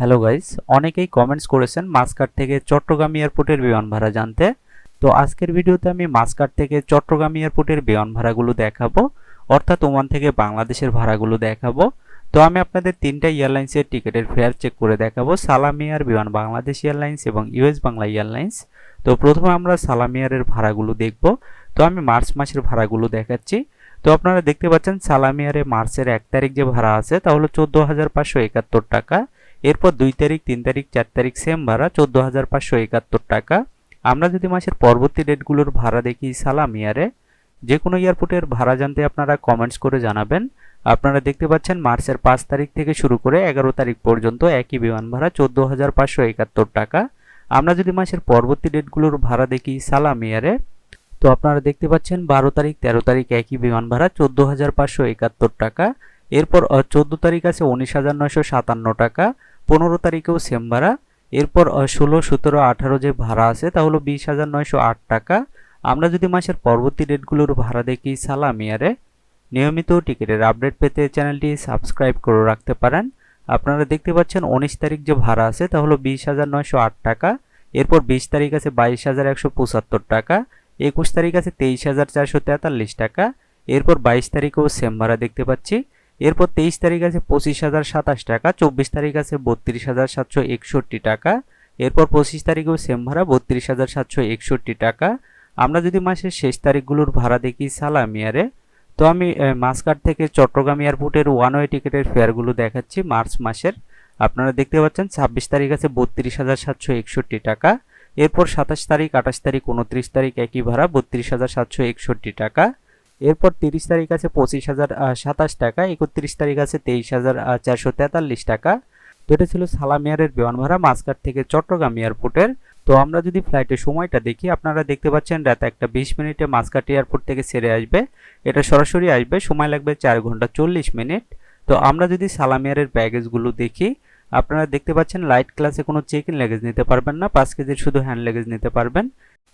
Hello guys অনেকেই comments করেছেন Muscat থেকে চট্টগ্রাম এয়ারপোর্টের বিমান ভাড়া জানতে। তো আজকের ভিডিওতে আমি মাসকাট থেকে চট্টগ্রাম এয়ারপোর্টের বিমান ভাড়াগুলো দেখাবো, অর্থাৎ ওমান থেকে বাংলাদেশের ভাড়াগুলো দেখাবো। তো আমি আপনাদের তিনটা এয়ারলাইন্সের টিকিটের ফেয়ার চেক করে দেখাবো সালামিয়ার বিমান বাংলাদেশ এয়ারলাইন্স এবং ইউএস বাংলা এয়ারলাইন্স। তো প্রথমে আমরা সালামিয়ারের ভাড়াগুলো দেখব। তো আমি মার্চ মাসের ভাড়াগুলো দেখাচ্ছি। তো আপনারা দেখতে পাচ্ছেন সালামিয়ারে মার্চের এক তারিখ যে ভাড়া আছে, তা হলো চোদ্দ হাজার পাঁচশো একাত্তর টাকা। এরপর দুই তারিখ, তিন তারিখ, চার তারিখ সেম ভাড়া, চোদ্দ হাজার পাঁচশো একাত্তর টাকা। আমরা যদি মাসের পরবর্তী ডেটগুলোর ভাড়া দেখি সালাম ইয়ারে যে কোনো এয়ারপোর্টের ভাড়া জানতে আপনারা কমেন্টস করে জানাবেন। আপনারা দেখতে পাচ্ছেন মার্চের পাঁচ তারিখ থেকে শুরু করে এগারো তারিখ পর্যন্ত একই বিমান ভাড়া, চোদ্দ হাজার পাঁচশো একাত্তর টাকা। আমরা যদি মাসের পরবর্তী ডেটগুলোর ভাড়া দেখি সালাম ইয়ারে, তো আপনারা দেখতে পাচ্ছেন বারো তারিখ, তেরো তারিখ একই বিমান ভাড়া, চোদ্দ হাজার পাঁচশো একাত্তর টাকা। এরপর চোদ্দ তারিখ আছে উনিশ হাজার নয়শো সাতান্ন টাকা। পনেরো তারিখেও সেম ভাড়া। এরপর ষোলো, সতেরো, আঠারো যে ভাড়া আছে, তা হলো বিশ হাজার নয়শো আট টাকা। আমরা যদি মাসের পরবর্তী ডেটগুলোর ভাড়া দেখি সালাম ইয়ারে নিয়মিত টিকিটের আপডেট পেতে চ্যানেলটি সাবস্ক্রাইব করে রাখতে পারেন। আপনারা দেখতে পাচ্ছেন উনিশ তারিখ যে ভাড়া আছে, তা হলো বিশ হাজার নয়শো আট টাকা। এরপর বিশ তারিখ আছে বাইশ হাজার একশো পঁচাত্তর টাকা। একুশ তারিখ আছে তেইশ হাজার চারশো তেতাল্লিশ টাকা। এরপর বাইশ তারিখেও সেম ভাড়া দেখতে পাচ্ছি। এরপর তেইশ তারিখ আছে পঁচিশ হাজার সাতাশ টাকা, চব্বিশ তারিখ আছে বত্রিশ হাজার সাতশো একষট্টি টাকা, এরপর পঁচিশ তারিখেও সেম ভাড়া, বত্রিশ হাজার সাতশো একষট্টি টাকা। আমরা যদি মাসের শেষ তারিখগুলোর ভাড়া দেখি সালামিয়ারে, তো আমি মাসকাট থেকে চট্টগ্রাম এয়ারপোর্টের ওয়ান ওয়ে টিকিটের ফেয়ারগুলো দেখাচ্ছি মার্চ মাসের। আপনারা দেখতে পাচ্ছেন ছাব্বিশ তারিখ আছে বত্রিশ হাজার সাতশো একষট্টি টাকা, এরপর সাতাশ তারিখ, আঠাশ তারিখ, উনত্রিশ তারিখ একই ভাড়া, বত্রিশ হাজার সাতশো একষট্টি টাকা। এরপর তিরিশ তারিখ আছে পঁচিশ হাজার সাতাশ টাকা, একত্রিশ তারিখ আছে তেইশ হাজার চারশো তেতাল্লিশ টাকা। তো এটা ছিল সালামিয়ারের বিমান ভাড়া মাসকাট থেকে চট্টগ্রাম এয়ারপোর্টের। তো আমরা যদি ফ্লাইটের সময়টা দেখি, আপনারা দেখতে পাচ্ছেন রাত একটা বিশ মিনিটে মাসকাট এয়ারপোর্ট থেকে ছেড়ে আসবে। এটা সরাসরি আসবে, সময় লাগবে চার ঘণ্টা চল্লিশ মিনিট। তো আমরা যদি সালামিয়ারের ব্যাগেজগুলো দেখি আপনারা দেখতে পাচ্ছেন লাইট ক্লাসে কোনো চেক ইন লেগেজ নিতে পারবেন না, পাঁচ কেজির শুধু হ্যান্ড লেগেজ নিতে পারবেন।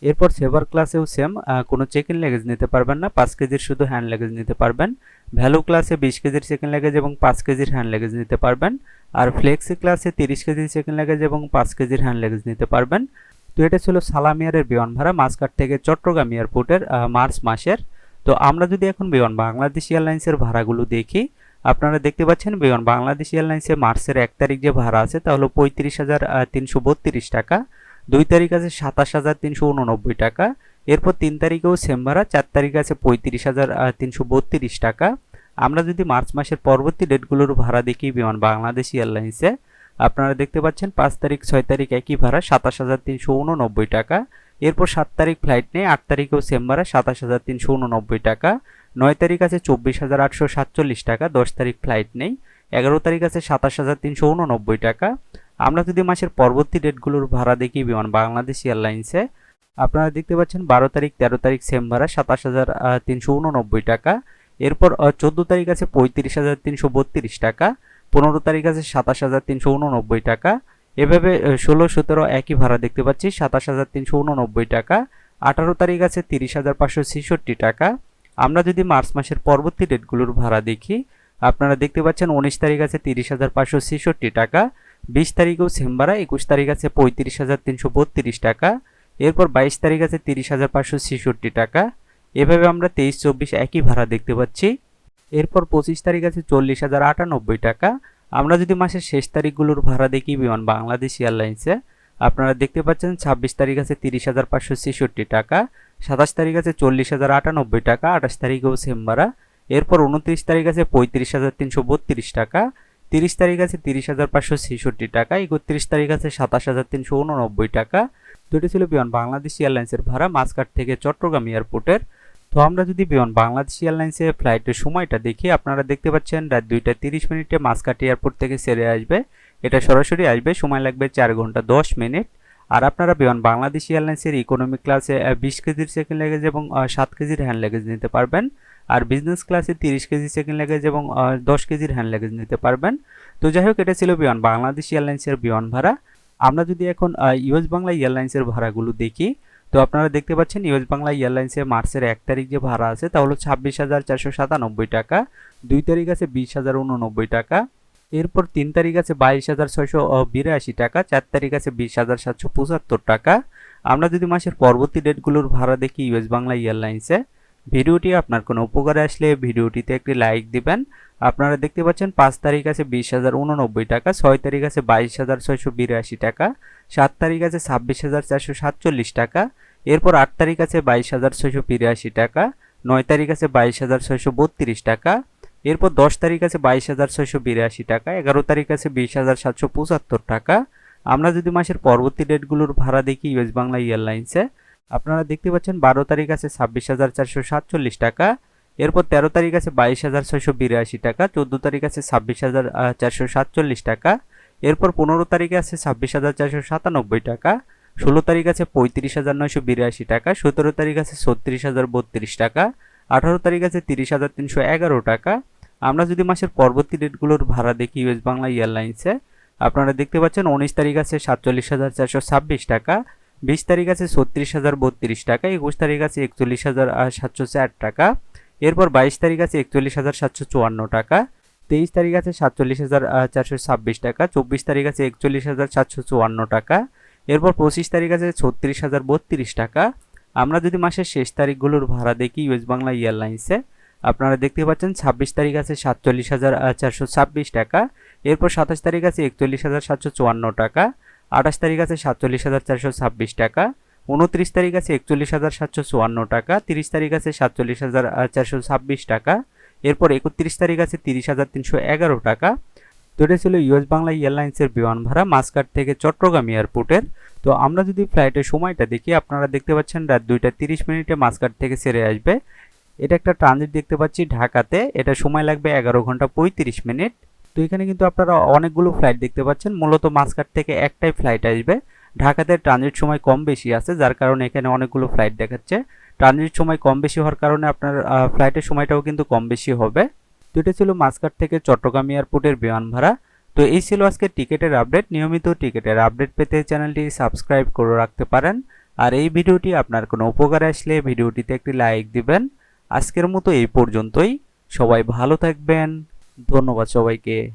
এরপর সেভার ক্লাসেও সেম কোনো চেক ইন লেগেজ নিতে পারবেন না, পাঁচ কেজির শুধু হ্যান্ড লেগেজ নিতে পারবেন। ভ্যালু ক্লাসে বিশ কেজির সেকেন্ড লেগেজ এবং পাঁচ কেজির হ্যান্ড লেগেজ নিতে পারবেন। আর ফ্লেক্সি ক্লাসে তিরিশ কেজির সেকেন্ড লেগেজ এবং পাঁচ কেজির হ্যান্ড লেগেজ নিতে পারবেন। তো এটা ছিল সালামিয়ারের বিমান ভাড়া মাসকাট থেকে চট্টগ্রাম এয়ারপোর্টের মার্চ মাসের। তো আমরা যদি এখন বিমান বাংলাদেশ এয়ারলাইন্সের ভাড়াগুলো দেখি আপনারা দেখতে পাচ্ছেন, বিমান বাংলাদেশ এয়ারলাইন্সে মার্চের এক তারিখ যে ভাড়া আছে, তা হলো পঁয়ত্রিশ হাজার তিনশো বত্রিশ টাকা। দুই তারিখ আছে সাতাশ হাজার তিনশো উননব্বই টাকা। এরপর তিন তারিখেও সেম ভাড়া, চার তারিখ আছে পঁয়ত্রিশ হাজার তিনশো বত্রিশ টাকা। আমরা যদি মার্চ মাসের পরবর্তী ডেটগুলোর ভাড়া দেখি বিমান বাংলাদেশ এয়ারলাইন্সে, আপনারা দেখতে পাচ্ছেন পাঁচ তারিখ, ছয় তারিখ একই ভাড়া, সাতাশ হাজার তিনশো উননব্বই টাকা। এরপর সাত তারিখ ফ্লাইট নেই, আট তারিখেও সেম ভাড়া, সাতাশ হাজার তিনশো উননব্বই টাকা। নয় তারিখ আছে চব্বিশ হাজার আটশো সাতচল্লিশ টাকা, দশ তারিখ ফ্লাইট নেই, এগারো তারিখ আছে সাতাশ হাজার তিনশো উননব্বই টাকা। আমরা যদি মাসের পরবর্তী ডেটগুলোর ভাড়া দেখি বিমান বাংলাদেশ এয়ারলাইন্সে, আপনারা দেখতে পাচ্ছেন বারো তারিখ, তেরো তারিখ সেম ভাড়া, সাতাশ হাজার তিনশো উননব্বই টাকা। এরপর চোদ্দ তারিখ আছে পঁয়ত্রিশ হাজার তিনশো বত্রিশ টাকা, পনেরো তারিখ আছে সাতাশ হাজার তিনশো উননব্বই টাকা। এভাবে ষোলো, সতেরো একই ভাড়া দেখতে পাচ্ছি, সাতাশ হাজার তিনশো উননব্বই টাকা। আঠারো তারিখ আছে তিরিশ হাজার পাঁচশো ছেষট্টি টাকা। আমরা যদি মার্চ মাসের পরবর্তী ডেটগুলোর ভাড়া দেখি, আপনারা দেখতে পাচ্ছেন উনিশ তারিখ আছে তিরিশ হাজার পাঁচশো ছেষট্টি টাকা, বিশ তারিখেও সেম ভাড়া একুশ তারিখ আছে পঁয়ত্রিশ হাজার তিনশো বত্রিশ টাকা, এরপর বাইশ তারিখ আছে তিরিশ হাজার পাঁচশো ছেষট্টি টাকা। এভাবে আমরা তেইশ, চব্বিশ একই ভাড়া দেখতে পাচ্ছি। এরপর পঁচিশ তারিখ আছে চল্লিশ হাজার আটানব্বই টাকা। আমরা যদি মাসের শেষ তারিখগুলোর ভাড়া দেখি বিমান বাংলাদেশ এয়ারলাইন্সে আপনারা দেখতে পাচ্ছেন, ছাব্বিশ তারিখ আছে তিরিশ হাজার পাঁচশো ছেষট্টি টাকা, সাতাশ তারিখ আছে চল্লিশ হাজার আটানব্বই টাকা, আঠাশ তারিখেও সেম ভাড়া। এরপর উনত্রিশ তারিখ আছে পঁয়ত্রিশ হাজার তিনশো বত্রিশ টাকা, তিরিশ তারিখ আছে তিরিশ হাজার পাঁচশো ছেষট্টি টাকা, একত্রিশ তারিখ আছে সাতাশ হাজার তিনশো উননব্বই টাকা। দুটি ছিল বিমান বাংলাদেশ এয়ারলাইন্সের ভাড়া মাসকাট থেকে চট্টগ্রাম এয়ারপোর্টের। তো আমরা যদি বিমান বাংলাদেশ এয়ারলাইন্সের ফ্লাইটের সময়টা দেখি, আপনারা দেখতে পাচ্ছেন রাত দুইটা তিরিশ মিনিটে মাসকাট এয়ারপোর্ট থেকে সেরে আসবে। এটা সরাসরি আসবে, সময় লাগবে চার ঘণ্টা দশ মিনিট। আর আপনারা বিমান বাংলাদেশ এয়ারলাইন্সের ইকোনমিক ক্লাসে বিশ কেজির সেকেন্ড লেগেজ এবং সাত কেজির হ্যান্ড লেগেজ নিতে পারবেন। আর বিজনেস ক্লাসে তিরিশ কেজি সেকেন্ড লেগেজ এবং দশ কেজির হ্যান্ড লেগেজ নিতে পারবেন। তো যাই হোক, এটা ছিল বিমান বাংলাদেশ এয়ারলাইন্সের বিমান ভাড়া। আমরা যদি এখন ইউএস বাংলা এয়ারলাইন্সের ভাড়াগুলো দেখি, তো আপনারা দেখতে পাচ্ছেন ইউএস বাংলা এয়ারলাইন্সে মার্চের এক তারিখ যে ভাড়া আছে, তা হলো ছাব্বিশ হাজার চারশো সাতানব্বই টাকা। দুই তারিখ আছে বিশ হাজার উননব্বই টাকা। এরপর তিন তারিখ আছে বাইশ হাজার ছয়শো বিরাশি টাকা, চার তারিখ আছে বিশ হাজার সাতশো পঁচাত্তর টাকা। আমরা যদি মাসের পরবর্তী ডেটগুলোর ভাড়া দেখি ইউএস বাংলা এয়ারলাইন্সে, ভিডিওটি আপনার কোনো উপকারে আসলে ভিডিওটিতে একটি লাইক দিবেন। আপনারা দেখতে পাচ্ছেন পাঁচ তারিখ আছে বিশ হাজার উননব্বই টাকা, ছয় তারিখ আছে বাইশ হাজার ছয়শো বিরাশি টাকা, সাত তারিখ আছে ছাব্বিশ হাজার চারশো সাতচল্লিশ টাকা, এরপর আট তারিখ আছে বাইশ হাজার ছয়শো বিরাশি টাকা, নয় তারিখ আছে বাইশ হাজার ছয়শো বত্রিশ টাকা এরপর দশ তারিখ আছে বাইশ হাজার ছয়শো বিরাশি টাকা, এগারো তারিখ আছে বিশ হাজার সাতশো পঁচাত্তর টাকা। আমরা যদি মাসের পরবর্তী ডেটগুলোর ভাড়া দেখি ইউএস বাংলা এয়ারলাইন্সে, আপনারা দেখতে পাচ্ছেন বারো তারিখ আছে ছাব্বিশ হাজার চারশো সাতচল্লিশ টাকা, এরপর তেরো তারিখ আছে বাইশ হাজার ছয়শো বিরাশি টাকা, চোদ্দ তারিখ আছে ছাব্বিশ হাজার চারশো সাতচল্লিশ টাকা, এরপর পনেরো তারিখে আছে ছাব্বিশ হাজার চারশো সাতানব্বই টাকা, ষোলো তারিখ আছে পঁয়ত্রিশ হাজার নয়শো বিরাশি টাকা, সতেরো তারিখ আছে ছত্রিশ হাজার বত্রিশ টাকা, আঠারো তারিখ আছে তিরিশ হাজার তিনশো এগারো টাকা আমরা যদি মাসের পরবর্তী ডেটগুলোর ভাড়া দেখি ইউএস বাংলা এয়ারলাইন্সে, আপনারা দেখতে পাচ্ছেন উনিশ তারিখ আছে সাতচল্লিশ হাজার চারশো ছাব্বিশ টাকা, বিশ তারিখ আছে ছত্রিশ হাজার বত্রিশ টাকা, একুশ তারিখ আছে একচল্লিশ হাজার সাতশো চার টাকা, এরপর বাইশ তারিখ আছে একচল্লিশ হাজার সাতশো চুয়ান্ন টাকা, তেইশ তারিখ আছে সাতচল্লিশ হাজার চারশো ছাব্বিশ টাকা, চব্বিশ তারিখ আছে একচল্লিশ হাজার সাতশো চুয়ান্ন টাকা, এরপর পঁচিশ তারিখ আছে ছত্রিশ হাজার বত্রিশ টাকা। আমরা যদি মাসের শেষ তারিখগুলোর ভাড়া দেখি ইউএস বাংলা এয়ারলাইন্সে আপনারা দেখতে পাচ্ছেন, ছাব্বিশ তারিখ আছে সাতচল্লিশ হাজার চারশো ছাব্বিশ টাকা। এরপর সাতাশ তারিখ আছে একচল্লিশ হাজার, সাতশো চুয়ান্ন টাকা। আঠাশ তারিখ আছে সাতচল্লিশ হাজার, চারশো ছাব্বিশ টাকা। উনত্রিশ তারিখ আছে একচল্লিশ হাজার, সাতশো চুয়ান্ন টাকা। তিরিশ তারিখ আছে সাতচল্লিশ হাজার চারশো ছাব্বিশ টাকা। এরপর একত্রিশ তারিখ আছে তিরিশ হাজার, তিনশো এগারো টাকা। তো এটা ছিল ইউএস বাংলা এয়ারলাইন্সের বিমান ভাড়া মাসকাট থেকে চট্টগ্রাম এয়ারপোর্টের। তো আমরা যদি ফ্লাইটের সময়টা দেখি, আপনারা দেখতে পাচ্ছেন রাত দুইটা তিরিশ মিনিটে মাসকাট থেকে সেরে আসবে। এটা একটা ট্রানজিট দেখতে পাচ্ছি ঢাকাতে। এটা সময় লাগবে এগারো ঘণ্টা পঁয়ত্রিশ মিনিট। তো এখানে কিন্তু আপনারা অনেকগুলো ফ্লাইট দেখতে পাচ্ছেন। মূলত মাসকাট থেকে একটাই ফ্লাইট আসবে। ঢাকাতে ট্রানজিট সময় কম বেশি আছে, যার কারণে এখানে অনেকগুলো ফ্লাইট দেখাচ্ছে। ট্রানজিট সময় কম বেশি হওয়ার কারণে আপনার ফ্লাইটের সময়টাও কিন্তু কম বেশি হবে। তো এটা ছিল মাসকাট থেকে চট্টগ্রাম এয়ারপোর্টের বিমান ভাড়া তো এই ছিল আজকে টিকিটের আপডেট নিয়মিত টিকিটের আপডেট পেতে চ্যানেলটি সাবস্ক্রাইব করে রাখতে পারেন। আর এই ভিডিওটি আপনার কোনো উপকারে আসলে ভিডিওটিতে একটি লাইক দিবেন। আজকের মতো এই পর্যন্তই। সবাই ভালো থাকবেন। ধন্যবাদ সবাইকে।